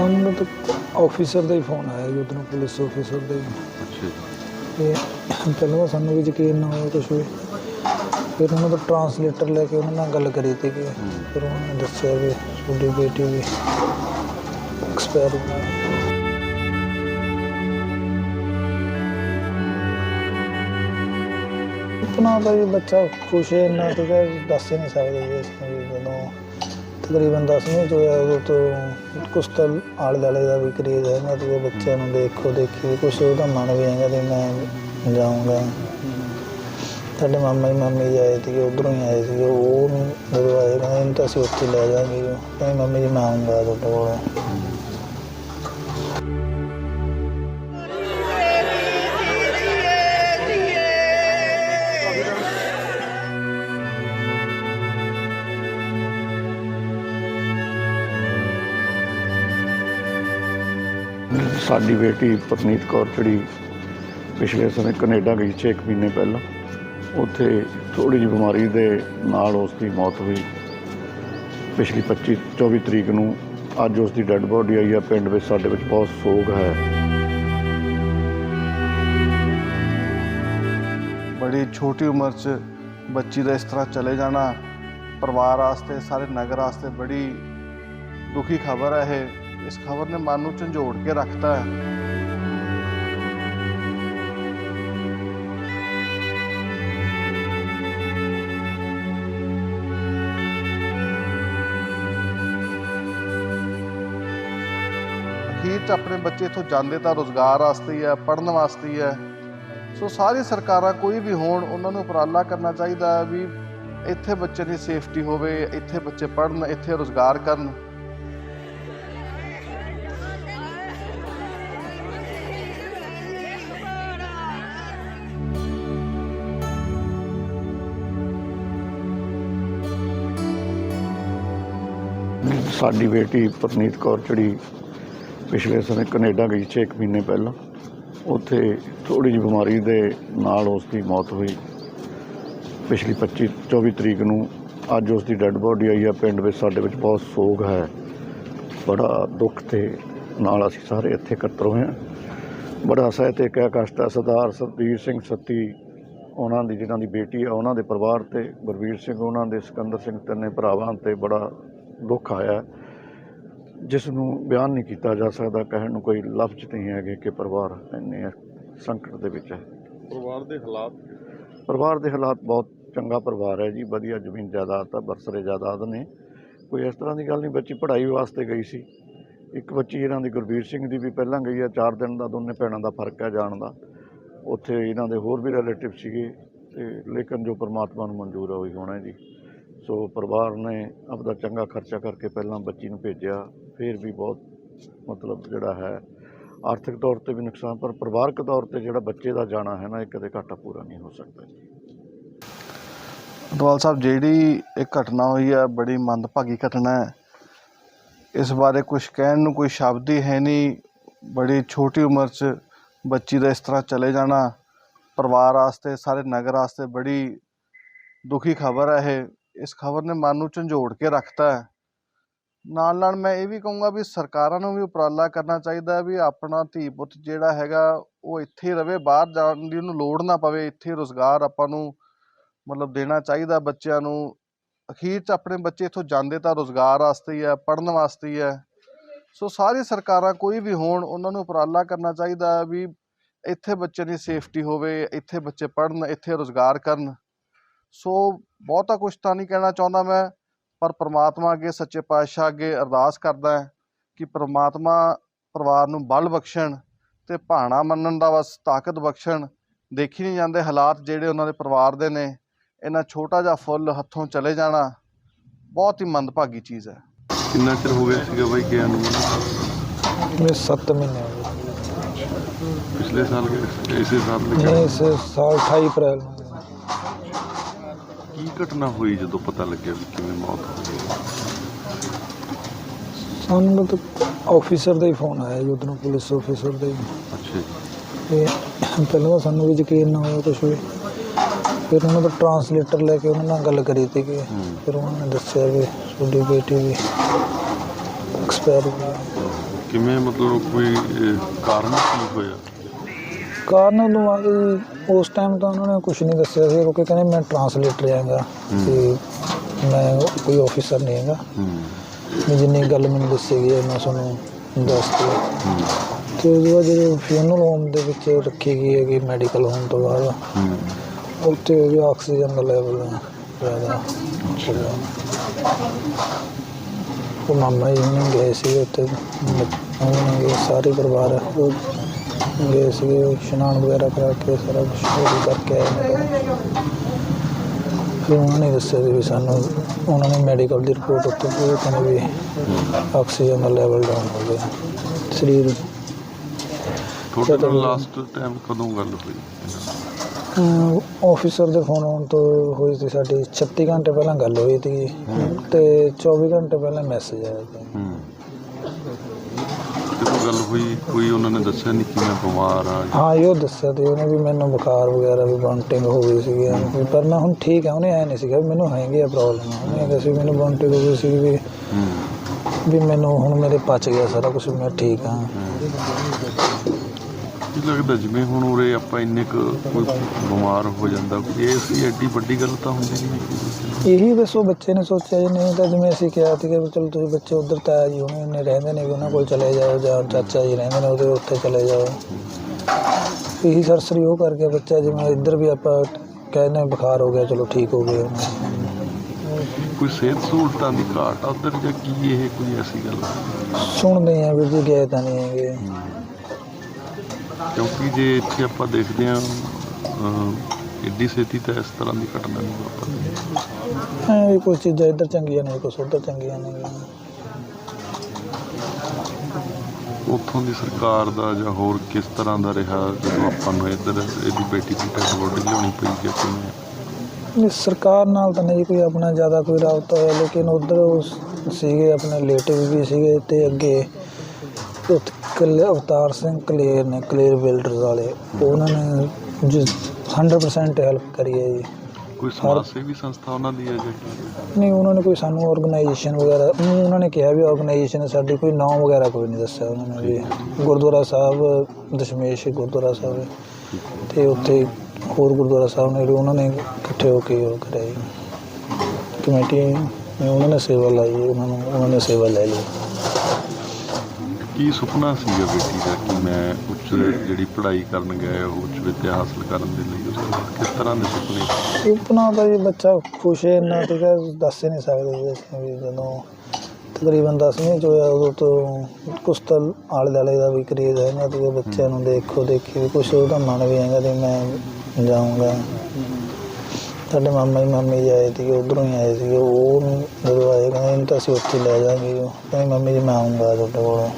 ਸਾਨੂੰ ਤਾਂ ਆਫੀਸਰ ਦਾ ਹੀ ਫੋਨ ਆਇਆ ਜੀ ਉਧਰੋਂ ਪੁਲਿਸ ਆਫੀਸਰ ਦਾ ਹੀ। ਤੇ ਪਹਿਲਾਂ ਤਾਂ ਸਾਨੂੰ ਵੀ ਯਕੀਨ ਨਾ ਹੋਇਆ ਕੁਛ ਵੀ। ਫਿਰ ਉਹਨਾਂ ਦਾ ਟਰਾਂਸਲੇਟਰ ਲੈ ਕੇ ਉਹਨਾਂ ਨਾਲ ਗੱਲ ਕਰੀ ਤੀ ਕਿ ਫਿਰ ਉਹਨਾਂ ਨੇ ਦੱਸਿਆ ਵੀ ਤੁਹਾਡੀ ਬੇਟੀ ਵੀ ਐਕਸਪਾਇਰ ਹੋ ਗਈ। ਇਤਨਾ ਤਾਂ ਬੱਚਾ ਖੁਸ਼ ਹੈ ਨਾ ਤਾਂ ਦੱਸ ਹੀ ਨਹੀਂ ਸਕਦੇ ਜੀ ਜਦੋਂ ਤਕਰੀਬਨ 10ਵੀਂ ਚ ਹੋਇਆ, ਉਦੋਂ ਤੋਂ ਕੁਛ ਤਾਂ ਆਲੇ ਦੁਆਲੇ ਦਾ ਵੀ ਕਰੇਜ਼ ਹੈ ਨਾ ਤੇ ਬੱਚਿਆਂ ਨੂੰ ਦੇਖੋ ਦੇਖੀ ਕੁਛ ਉਹਦਾ ਮਨ ਵੀ ਹੈਗਾ ਤੇ ਮੈਂ ਜਾਊਂਗਾ। ਸਾਡੇ ਮਾਮਾ ਹੀ ਮਾਮੀ ਜੀ ਆਏ ਸੀਗੇ, ਉਧਰੋਂ ਹੀ ਆਏ ਸੀਗੇ, ਉਹ ਜਦੋਂ ਆਏ, ਕਹਿੰਦੇ, ਇਹਨੂੰ ਤਾਂ ਅਸੀਂ ਉੱਥੇ ਲੈ ਜਾਵਾਂਗੇ ਕਹਿੰਦੇ, ਮੰਮੀ ਜੀ, ਮੈਂ ਆਊਂਗਾ ਤੁਹਾਡੇ ਕੋਲ। ਸਾਡੀ ਬੇਟੀ ਪਰਨੀਤ ਕੌਰ, ਜਿਹੜੀ ਪਿਛਲੇ ਸਮੇਂ ਕੈਨੇਡਾ ਗਈ ਛੇ ਕੁ ਮਹੀਨੇ ਪਹਿਲਾਂ, ਉੱਥੇ ਥੋੜੀ ਜਿਹੀ ਬਿਮਾਰੀ ਦੇ ਨਾਲ ਉਸ ਦੀ ਮੌਤ ਹੋਈ। ਪਿਛਲੀ 25 24 ਤਰੀਕ ਨੂੰ ਅੱਜ ਉਸ ਦੀ ਡੈੱਡ ਬੋਡੀ ਆਈ ਆ, ਪਿੰਡ ਵਿੱਚ ਸਾਡੇ ਵਿੱਚ ਬਹੁਤ ਸੋਗ ਹੈ। ਬੜੀ ਛੋਟੀ ਉਮਰ 'ਚ ਬੱਚੀ ਦਾ ਇਸ ਤਰ੍ਹਾਂ ਚਲੇ ਜਾਣਾ, ਪਰਿਵਾਰ ਵਾਸਤੇ, ਸਾਰੇ ਨਗਰ ਵਾਸਤੇ ਬੜੀ ਦੁਖੀ ਖਬਰ ਹੈ ਇਹ। ਇਸ ਖਬਰ ਨੇ ਮਨ ਨੂੰ ਝੰਜੋੜ ਕੇ ਰੱਖਤਾ ਹੈ। ਅਖੀਰ 'ਚ ਆਪਣੇ ਬੱਚੇ ਇੱਥੋਂ ਜਾਂਦੇ ਤਾਂ ਰੋਜ਼ਗਾਰ ਵਾਸਤੇ ਹੀ ਹੈ, ਪੜ੍ਹਨ ਵਾਸਤੇ ਹੀ ਹੈ। ਸੋ ਸਾਰੀ ਸਰਕਾਰਾਂ ਕੋਈ ਵੀ ਹੋਣ, ਉਹਨਾਂ ਨੂੰ ਉਪਰਾਲਾ ਕਰਨਾ ਚਾਹੀਦਾ ਵੀ ਇੱਥੇ ਬੱਚੇ ਦੀ ਸੇਫਟੀ ਹੋਵੇ, ਇੱਥੇ ਬੱਚੇ ਪੜ੍ਹਨ, ਇੱਥੇ ਰੋਜ਼ਗਾਰ ਕਰਨ। ਸਾਡੀ ਬੇਟੀ ਪਰਨੀਤ ਕੌਰ ਜਿਹੜੀ ਪਿਛਲੇ ਸਮੇਂ ਕੈਨੇਡਾ ਗਈ ਛੇ ਕੁ ਮਹੀਨੇ ਪਹਿਲਾਂ, ਉੱਥੇ ਥੋੜੀ ਜਿਹੀ ਬਿਮਾਰੀ ਦੇ ਨਾਲ ਉਸ ਦੀ ਮੌਤ ਹੋਈ। ਪਿਛਲੀ 25 24 ਤਰੀਕ ਨੂੰ ਅੱਜ ਉਸ ਦੀ ਡੈੱਡ ਬੋਡੀ ਆਈ ਆ, ਪਿੰਡ ਵਿੱਚ ਸਾਡੇ ਵਿੱਚ ਬਹੁਤ ਸੋਗ ਹੈ। ਬੜਾ ਦੁੱਖ ਤੇ ਨਾਲ ਅਸੀਂ ਸਾਰੇ ਇੱਥੇ ਇਕੱਤਰ ਹੋਏ ਹਾਂ। ਬੜਾ ਸਹਿਤਿਕ ਹੈ ਕਸ਼ਟ ਹੈ, ਸਰਦਾਰ ਸਰਬੀਰ ਸਿੰਘ ਸੱਤੀ ਉਹਨਾਂ ਦੀ ਜਿਹਨਾਂ ਦੀ ਬੇਟੀ ਹੈ, ਉਹਨਾਂ ਦੇ ਪਰਿਵਾਰ ਤੇ ਗੁਰਵੀਰ ਸਿੰਘ, ਉਹਨਾਂ ਦੇ ਸਿਕੰਦਰ ਸਿੰਘ, ਤਿੰਨੇ ਭਰਾਵਾਂ ਤੇ ਬੜਾ ਦੁੱਖ ਆਇਆ ਜਿਸ ਨੂੰ ਬਿਆਨ ਨਹੀਂ ਕੀਤਾ ਜਾ ਸਕਦਾ ਕਹਿਣ ਨੂੰ ਕੋਈ ਲਫ਼ਜ਼ ਨਹੀਂ ਹੈਗੇ ਕਿ ਪਰਿਵਾਰ ਇੰਨੇ ਸੰਕਟ ਦੇ ਵਿੱਚ ਹੈ। ਪਰਿਵਾਰ ਦੇ ਹਾਲਾਤ? ਪਰਿਵਾਰ ਦੇ ਹਾਲਾਤ ਬਹੁਤ ਚੰਗਾ ਪਰਿਵਾਰ ਹੈ ਜੀ ਵਧੀਆ ਜ਼ਮੀਨ ਜਾਇਦਾਦ ਆ ਬਰਸਰੇ ਜਾਇਦਾਦ ਨੇ। ਕੋਈ ਇਸ ਤਰ੍ਹਾਂ ਦੀ ਗੱਲ ਨਹੀਂ ਬੱਚੀ ਪੜ੍ਹਾਈ ਵਾਸਤੇ ਗਈ ਸੀ। ਇੱਕ ਬੱਚੀ ਇਹਨਾਂ ਦੀ ਗੁਰਵੀਰ ਸਿੰਘ ਦੀ ਵੀ ਪਹਿਲਾਂ ਗਈ ਹੈ 4 ਦਿਨ ਦਾ ਦੋਨੇ ਭੈਣਾਂ ਦਾ ਫ਼ਰਕ ਹੈ ਜਾਣ ਦਾ। ਉੱਥੇ ਇਹਨਾਂ ਦੇ ਹੋਰ ਵੀ ਰਿਲੇਟਿਵ ਸੀਗੇ ਤੇ ਲੇਕਿਨ ਜੋ ਪ੍ਰਮਾਤਮਾ ਨੂੰ ਮਨਜ਼ੂਰ ਹੈ ਉਹੀ ਹੋਣਾ ਜੀ। ਸੋ ਪਰਿਵਾਰ ਨੇ ਆਪਦਾ ਚੰਗਾ ਖਰਚਾ ਕਰਕੇ ਪਹਿਲਾਂ ਬੱਚੀ ਨੂੰ ਭੇਜਿਆ, ਫਿਰ ਵੀ ਬਹੁਤ ਮਤਲਬ ਜਿਹੜਾ ਹੈ, ਆਰਥਿਕ ਤੌਰ ਤੇ ਵੀ ਨੁਕਸਾਨ, ਪਰ ਪਰਿਵਾਰਕ ਤੌਰ ਤੇ ਜਿਹੜਾ ਬੱਚੇ ਦਾ ਜਾਣਾ ਹੈ ਨਾ, ਇਹ ਕਦੇ ਘਾਟਾ ਪੂਰਾ ਨਹੀਂ ਹੋ ਸਕਦਾ ਜੀ। ਅਟਵਾਲ ਸਾਹਿਬ, ਜਿਹੜੀ ਇਹ ਘਟਨਾ ਹੋਈ ਹੈ, ਬੜੀ ਮੰਦਭਾਗੀ ਘਟਨਾ ਹੈ। ਇਸ ਬਾਰੇ ਕੁਝ ਕਹਿਣ ਨੂੰ ਕੋਈ ਸ਼ਬਦ ਹੀ ਹੈ ਨਹੀਂ। ਬੜੀ ਛੋਟੀ ਉਮਰ 'ਚ ਬੱਚੀ ਦਾ ਇਸ ਤਰ੍ਹਾਂ ਚਲੇ ਜਾਣਾ, ਪਰਿਵਾਰ ਵਾਸਤੇ, ਸਾਰੇ ਨਗਰ ਵਾਸਤੇ ਬੜੀ ਦੁਖੀ ਖਬਰ ਹੈ ਇਹ। ਇਸ ਖਬਰ ਨੇ ਮਨ ਨੂੰ ਝੰਜੋੜ ਕੇ ਰੱਖਤਾ ਹੈ। ਨਾਲ ਨਾਲ ਮੈਂ ਇਹ ਵੀ ਕਹੂੰਗਾ ਵੀ ਸਰਕਾਰਾਂ ਨੂੰ ਵੀ ਉਪਰਾਲਾ ਕਰਨਾ ਚਾਹੀਦਾ ਹੈ ਵੀ ਆਪਣਾ ਧੀ ਪੁੱਤ ਜਿਹੜਾ ਹੈਗਾ ਉਹ ਇੱਥੇ ਹੀ ਰਵੇ, ਬਾਹਰ ਜਾਣ ਦੀ ਉਹਨੂੰ ਲੋੜ ਨਾ ਪਵੇ, ਇੱਥੇ ਰੋਜ਼ਗਾਰ ਆਪਾਂ ਨੂੰ ਮਤਲਬ ਦੇਣਾ ਚਾਹੀਦਾ ਬੱਚਿਆਂ ਨੂੰ। ਅਖੀਰ 'ਚ ਆਪਣੇ ਬੱਚੇ ਇੱਥੋਂ ਜਾਂਦੇ ਤਾਂ ਰੋਜ਼ਗਾਰ ਵਾਸਤੇ ਹੀ ਹੈ, ਪੜ੍ਹਨ ਵਾਸਤੇ ਹੀ ਹੈ। ਸੋ ਸਾਰੀ ਸਰਕਾਰਾਂ ਕੋਈ ਵੀ ਹੋਣ, ਉਹਨਾਂ ਨੂੰ ਉਪਰਾਲਾ ਕਰਨਾ ਚਾਹੀਦਾ ਵੀ ਇੱਥੇ ਬੱਚੇ ਦੀ ਸੇਫਟੀ ਹੋਵੇ, ਇੱਥੇ ਬੱਚੇ ਪੜ੍ਹਨ, ਇੱਥੇ ਰੋਜ਼ਗਾਰ ਕਰਨ। ਸੋ ਬਹੁਤਾ ਕੁਝ ਤਾਂ ਨਹੀਂ ਕਹਿਣਾ ਚਾਹੁੰਦਾ ਮੈਂ ਪਰ ਪ੍ਰਮਾਤਮਾ ਅੱਗੇ ਸੱਚੇ ਪਾਤਸ਼ਾਹ ਅੱਗੇ ਅਰਦਾਸ ਕਰਦਾ ਹੈ ਕਿ ਪ੍ਰਮਾਤਮਾ ਪਰਿਵਾਰ ਨੂੰ ਬਲ ਬਖਸ਼ਣ ਤੇ ਭਾਣਾ ਮੰਨਣ ਦਾ ਬਸ ਤਾਕਤ ਬਖਸ਼ਣ। ਦੇਖੀ ਨਹੀਂ ਜਾਂਦੇ ਹਾਲਾਤ ਜਿਹੜੇ ਉਹਨਾਂ ਦੇ ਪਰਿਵਾਰ ਦੇ ਨੇ ਇਹਨਾਂ ਛੋਟਾ ਜਿਹਾ ਫੁੱਲ ਹੱਥੋਂ ਚਲੇ ਜਾਣਾ ਬਹੁਤ ਹੀ ਮੰਦਭਾਗੀ ਚੀਜ਼ ਹੈ। ਕਿੰਨਾ ਚਿਰ ਹੋ ਗਿਆ ਸੀਗਾ ਬਾਈ ਗਿਆ ਨੂੰ? ਮੇਰੇ 7 ਮਹੀਨੇ ਹੋ ਗਏ। ਪਿਛਲੇ ਸਾਲ ਇਸੇ ਸਾਲ ਨਹੀਂ ਇਸ ਸਾਲ 28 ਅਪ੍ਰੈਲ ਨੂੰ। ਘਟਨਾ ਹੋਈ ਜਦੋਂ ਪਤਾ ਲੱਗਿਆ ਵੀ ਕਿਵੇਂ ਮੌਤ ਹੋ ਗਈ? ਸਾਨੂੰ ਤਾਂ ਆਫੀਸਰ ਦਾ ਹੀ ਫੋਨ ਆਇਆ ਜੀ ਉਧਰੋਂ ਪੁਲਿਸ ਆਫੀਸਰ ਦਾ ਹੀ। ਅੱਛਾ ਜੀ। ਤੇ ਪਹਿਲਾਂ ਤਾਂ ਸਾਨੂੰ ਵੀ ਯਕੀਨ ਨਾ ਹੋਇਆ ਕੁਛ ਵੀ। ਫਿਰ ਉਹਨਾਂ ਦਾ ਟਰਾਂਸਲੇਟਰ ਲੈ ਕੇ ਉਹਨਾਂ ਨਾਲ ਗੱਲ ਕਰੀ ਤੀ ਕਿ ਫਿਰ ਉਹਨਾਂ ਨੇ ਦੱਸਿਆ ਵੀ ਤੁਹਾਡੀ ਬੇਟੀ ਵੀ ਐਕਸਪਾਇਰ ਹੋ ਗਈ। ਕਿਵੇਂ ਮਤਲਬ ਕੋਈ ਕਾਰਨ ਕੀ ਹੋਇਆ? ਕਾਰਨ ਵੀ ਉਸ ਟਾਈਮ ਤਾਂ ਉਹਨਾਂ ਨੇ ਕੁਝ ਨਹੀਂ ਦੱਸਿਆ ਸੀ ਕਿਉਂਕਿ ਕਹਿੰਦੇ ਮੈਂ ਟਰਾਂਸਲੇਟਰ ਆਂਗਾ ਤੇ ਮੈਂ ਕੋਈ ਆਫੀਸਰ ਨਹੀਂ ਹੈਗਾ। ਹੂੰ। ਵੀ ਜਿੰਨੀ ਗੱਲ ਮੈਨੂੰ ਦੱਸੀ ਗਈ ਹੈ ਮੈਂ ਤੁਹਾਨੂੰ ਦੱਸਤੀ ਤੇ ਉਹਦੇ ਬਾਅਦ ਜਦੋਂ ਫਿਊਨਲ ਹੋਮ ਦੇ ਵਿੱਚ ਰੱਖੀ ਗਈ ਹੈਗੀ ਮੈਡੀਕਲ ਹੋਮ ਤੋਂ ਬਾਅਦ ਉੱਥੇ ਉਹਦੀ ਆਕਸੀਜਨ ਦਾ ਲੈਵਲ ਜ਼ਿਆਦਾ ਉਹ ਮਾਮਾ ਜੀ ਨੇ ਗਏ ਸੀ ਉੱਥੇ। ਉਹਨਾਂ ਨੇ ਸਾਰੇ ਪਰਿਵਾਰ ਉਹ ਗਏ ਸੀ ਇਸ਼ਨਾਨ ਵਗੈਰਾ ਕਰਾ ਕੇ ਸਾਰਾ ਕੁਛ ਉਹ ਕਰਕੇ ਆਏ ਨੇ। ਫਿਰ ਉਹਨਾਂ ਨੇ ਦੱਸਿਆ ਸੀ ਵੀ ਸਾਨੂੰ ਉਹਨਾਂ ਨੇ ਮੈਡੀਕਲ ਦੀ ਰਿਪੋਰਟ ਉੱਤੇ ਵੀ ਕਹਿੰਦੇ ਵੀ ਆਕਸੀਜਨ ਦਾ ਲੈਵਲ ਡਾਊਨ ਹੋ ਗਿਆ। ਸਰੀਰ ਤੁਹਾਡੇ ਨਾਲ ਲਾਸਟ ਟਾਈਮ ਕਦੋਂ ਗੱਲ ਹੋਈ? ਆਫੀਸਰ ਦੇ ਫੋਨ ਆਉਣ ਤੋਂ ਹੋਈ ਸੀ ਸਾਡੀ 36 ਘੰਟੇ ਪਹਿਲਾਂ ਗੱਲ ਹੋਈ ਸੀ ਤੇ 24 ਘੰਟੇ ਪਹਿਲਾਂ ਮੈਸੇਜ ਆਇਆ ਸੀ। ਜਦੋਂ ਗੱਲ ਹੋਈ ਕੋਈ ਉਹਨਾਂ ਨੇ ਦੱਸਿਆ ਨਹੀਂ ਕਿ ਮੈਂ ਬਿਮਾਰ ਆ? ਹਾਂ ਇਹ ਦੱਸਿਆ ਤੇ ਉਹਨੇ ਵੀ ਮੈਨੂੰ ਬੁਖਾਰ ਵਗੈਰਾ ਵੀ ਵੋਮਟਿੰਗ ਹੋ ਗਈ ਸੀਗੀ ਵੀ ਪਰ ਮੈਂ ਹੁਣ ਠੀਕ ਹਾਂ ਉਹਨੇ ਐ ਨਹੀਂ ਸੀਗਾ ਵੀ ਮੈਨੂੰ ਹੈਗੀ ਆ ਪ੍ਰੋਬਲਮ ਉਹਨੇ ਕਿਹਾ ਸੀ ਮੈਨੂੰ ਵੋਮਟਿੰਗ ਹੋ ਗਈ ਸੀ ਵੀ ਵੀ ਮੈਨੂੰ ਹੁਣ ਮੇਰੇ ਪਚ ਗਿਆ ਸਾਰਾ ਕੁਝ ਮੈਂ ਠੀਕ ਹਾਂ ਲੱਗਦਾ ਜਿਵੇਂ ਹੁਣ ਉਰੇ ਆਪਾਂ ਇੰਨੇ ਕੁ ਕੋਈ ਬਿਮਾਰ ਹੋ ਜਾਂਦਾ ਕੋਈ ਇਹ ਸੀ ਐਡੀ ਵੱਡੀ ਗੱਲ ਤਾਂ ਹੁੰਦੀ ਨਹੀਂ। ਇਹੀ ਦੱਸੋ ਬੱਚੇ ਨੇ ਸੋਚਿਆ ਜੀ ਨਹੀਂ ਤਾਂ ਜਿਵੇਂ ਅਸੀਂ ਕਿਹਾ ਸੀ ਕਿ ਵੀ ਚਲੋ ਤੁਸੀਂ ਬੱਚੇ ਉਧਰ ਤਾਇਆ ਜੀ ਉਹਨੇ ਨੇ ਰਹਿੰਦੇ ਨੇ ਵੀ ਉਹਨਾਂ ਕੋਲ ਚਲੇ ਜਾਓ ਜਾਂ ਚਾਚਾ ਜੀ ਰਹਿੰਦੇ ਨੇ ਉਹਦੇ ਉੱਥੇ ਚਲੇ ਜਾਓ ਇਹੀ ਸਰਸਰੀ ਉਹ ਕਰਕੇ ਬੱਚਾ ਜਿਵੇਂ ਇੱਧਰ ਵੀ ਆਪਾਂ ਕਹਿੰਦੇ ਬੁਖਾਰ ਹੋ ਗਿਆ ਚਲੋ ਠੀਕ ਹੋ ਗਿਆ ਕੋਈ ਸਿਹਤ ਸਹੂਲਤਾਂ ਦੀ ਘਾਟ ਆ ਉੱਧਰ ਜਾਂ ਕੀ ਇਹ ਕੋਈ ਐਸੀ ਗੱਲ? ਸੁਣਦੇ ਆ ਵੀ ਜੀ ਗਏ ਤਾਂ ਨਹੀਂ ਹੈਗੇ ਕਿਉਂਕਿ ਜੇ ਇੱਥੇ ਆਪਾਂ ਦੇਖਦੇ ਹਾਂ ਅਹ, ਐਡੀ ਛੇਤੀ ਤਾਂ ਇਸ ਤਰ੍ਹਾਂ ਦੀ ਘਟਨਾ ਨਹੀਂ ਵਾਪਰਦੀ। ਐ ਵੀ ਕੁਝ ਚੀਜ਼ਾਂ ਇੱਧਰ ਚੰਗੀਆਂ ਨੇ ਕੁਝ ਉੱਧਰ ਚੰਗੀਆਂ ਨੇ। ਉੱਥੋਂ ਦੀ ਸਰਕਾਰ ਦਾ ਜਾਂ ਹੋਰ ਕਿਸ ਤਰ੍ਹਾਂ ਦਾ ਰਿਹਾ ਜਦੋਂ ਆਪਾਂ ਨੂੰ ਇੱਧਰ ਇਹਦੀ ਬੇਟੀ ਦੀ ਬੋਡੀ ਲਿਆਉਣੀ ਪਈ ਜਾਂ ਕਿਵੇਂ? ਨਹੀਂ, ਸਰਕਾਰ ਨਾਲ ਤਾਂ ਨਹੀਂ ਕੋਈ ਆਪਣਾ ਜ਼ਿਆਦਾ ਕੋਈ ਰਾਬਤਾ ਹੋਇਆ ਲੇਕਿਨ ਉਧਰ ਸੀਗੇ ਆਪਣੇ ਰਿਲੇਟਿਵ ਵੀ ਸੀਗੇ ਤੇ ਅੱਗੇ ਕਲੇ ਅਵਤਾਰ ਸਿੰਘ ਕਲੇਰ ਨੇ ਕਲੇਰ ਬਿਲਡਰਸ ਵਾਲੇ ਉਹਨਾਂ ਨੇ ਜਿਸ 100% ਹੈਲਪ ਕਰੀ ਹੈ ਜੀ। ਕੋਈ ਸਮਾਜ ਸੇਵੀ ਸੰਸਥਾ ਉਹਨਾਂ ਦੀ ਹੈ ਜਾਂ ਨਹੀਂ ਉਹਨਾਂ ਨੇ ਕੋਈ ਸਾਨੂੰ ਆਰਗੇਨਾਈਜੇਸ਼ਨ ਵਗੈਰਾ ਉਹਨਾਂ ਨੇ ਕਿਹਾ ਵੀ ਆਰਗੇਨਾਈਜੇਸ਼ਨ ਸਾਡੀ ਕੋਈ ਨਾਮ ਵਗੈਰਾ ਕੋਈ ਨਹੀਂ ਦੱਸਿਆ ਉਹਨਾਂ ਨੇ ਵੀ। ਗੁਰਦੁਆਰਾ ਸਾਹਿਬ ਦਸ਼ਮੇਸ਼ ਗੁਰਦੁਆਰਾ ਸਾਹਿਬ। ਤੇ ਉੱਥੇ ਹੋਰ ਗੁਰਦੁਆਰਾ ਸਾਹਿਬ ਨੇ ਜਿਹੜੇ ਉਹਨਾਂ ਨੇ ਇਕੱਠੇ ਹੋ ਕੇ ਉਹ ਕਰਿਆ ਜੀ। ਕਮੇਟੀ ਨੇ ਉਹਨਾਂ ਨੇ ਸੇਵਾ ਲਾਈ ਜੀ, ਉਹਨਾਂ ਨੂੰ ਉਹਨਾਂ ਨੇ ਸੇਵਾ ਲੈ ਲਈ। ਕੀ ਸੁਪਨਾ ਸੀਗਾ ਬੇਟੀ ਦਾ ਕਿ ਮੈਂ ਉੱਚ ਜਿਹੜੀ ਪੜ੍ਹਾਈ ਕਰਨ ਗਿਆ ਉਹ ਉੱਚ ਵਿੱਦਿਆ ਹਾਸਲ ਕਰਨ ਦੇ ਲਈ ਉਸ ਕਿਸ ਤਰ੍ਹਾਂ ਦੇ ਸੁਪਨੇ? ਸੁਪਨਾ ਤਾਂ ਜੀ ਬੱਚਾ ਖੁਸ਼ ਹੈ, ਇੰਨਾ ਠੀਕ ਹੈ, ਦੱਸ ਹੀ ਨਹੀਂ ਸਕਦੇ ਜੀ ਅਸੀਂ ਵੀ ਜਦੋਂ ਤਕਰੀਬਨ 10ਵੀਂ ਚ ਹੋਇਆ, ਉਦੋਂ ਤੋਂ ਕੁਛ ਤਾਂ ਆਲੇ ਦੁਆਲੇ ਦਾ ਵੀ ਕਰੇਜ਼ ਹੈ ਨਾ, ਤੇ ਬੱਚਿਆਂ ਨੂੰ ਦੇਖੋ ਦੇਖੀ ਵੀ ਕੁਛ ਉਹਦਾ ਮਨ ਵੀ ਹੈਗਾ ਤੇ ਮੈਂ ਜਾਊਂਗਾ। ਸਾਡੇ ਮਾਮਾ ਜੀ, ਮਾਮੀ ਜੀ ਆਏ ਸੀਗੇ, ਉਧਰੋਂ ਹੀ ਆਏ ਸੀਗੇ। ਉਹ ਜਦੋਂ ਆਏ, ਕਹਿੰਦੇ ਇਹਨੂੰ ਤਾਂ ਅਸੀਂ ਉੱਥੇ ਲੈ ਜਾਵਾਂਗੇ। ਕਹਿੰਦੇ ਮੰਮੀ ਜੀ, ਮੈਂ ਆਊਂਗਾ ਤੁਹਾਡੇ ਕੋਲ।